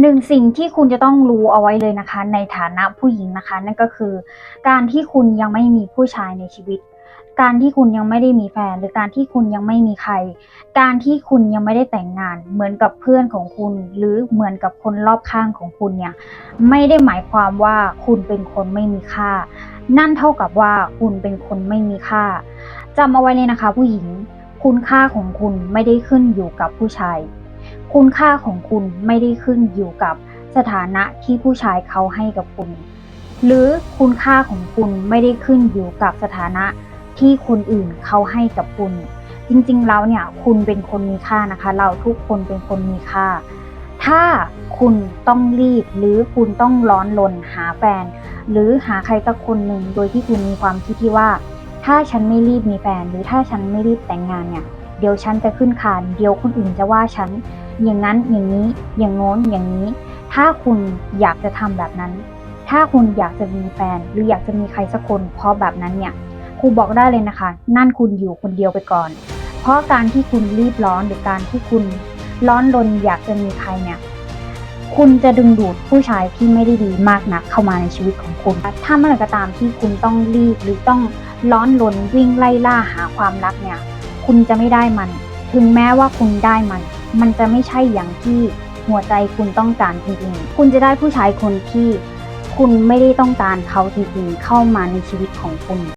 หนึ่งสิ่งที่คุณจะต้องรู้เอาไว้เลยนะคะ ในฐานะผู้หญิงนะคะ นั่นก็คือ การที่คุณยังไม่มีผู้ชายในชีวิต การที่คุณยังไม่ได้มีแฟน หรือการที่คุณยังไม่มีใคร การที่คุณยังไม่ได้แต่งงาน เหมือนกับเพื่อนของคุณ หรือเหมือนกับคนรอบข้างของคุณเนี่ยไม่ได้หมายความว่าคุณเป็นคนไม่มีค่า นั่นเท่ากับว่าคุณเป็นคนไม่มีค่าจำเอาไว้เลยนะคะ ผู้หญิงคุณค่าของคุณไม่ได้ขึ้นอยู่กับผู้ชาย คุณค่าของคุณไม่ได้ขึ้นอยู่กับสถานะที่ผู้ชายเขาให้กับคุณ หรือคุณค่าของคุณไม่ได้ขึ้นอยู่กับสถานะที่คนอื่นเขาให้กับคุณ จริงๆแล้วเนี่ยคุณเป็นคนมีค่านะคะ เราทุกคนเป็นคนมีค่า ถ้าคุณต้องรีบหรือคุณต้องร้อนรนหาแฟน หรือหาใครสักคนหนึ่งโดยที่คุณมีความคิดที่ว่า ถ้าฉันไม่รีบมีแฟน หรือถ้าฉันไม่รีบแต่งงานเนี่ย เดี๋ยวฉันจะขึ้นคานเดี๋ยวคนอื่นจะว่าฉัน อย่างนั้นอย่างนี้อย่างโน้นอย่างนี้ ถ้าคุณอยากจะทำแบบนั้น ถ้าคุณอยากจะมีแฟนหรืออยากจะมีใครสักคนเพราะแบบนั้นเนี่ยครูบอกได้เลยนะคะ นั่นคุณอยู่คนเดียวไปก่อน เพราะการที่คุณรีบร้อนหรือการที่คุณร้อนรนอยากจะมีใครเนี่ยคุณจะดึงดูดผู้ชายที่ไม่ได้ดีมากนักเข้ามาในชีวิตของคุณ ถ้าเมื่อไหร่ก็ตามที่คุณต้องรีบหรือต้องร้อนรนวิ่งไล่ล่าหาความรักเนี่ย คุณจะไม่ได้มัน ถึงแม้ว่าคุณได้มัน มันจะไม่ใช่อย่างที่หัวใจคุณต้องการจริงๆ คุณจะได้ผู้ชายคนที่คุณไม่ได้ต้องการเขาจริงๆ เข้ามาในชีวิตของคุณ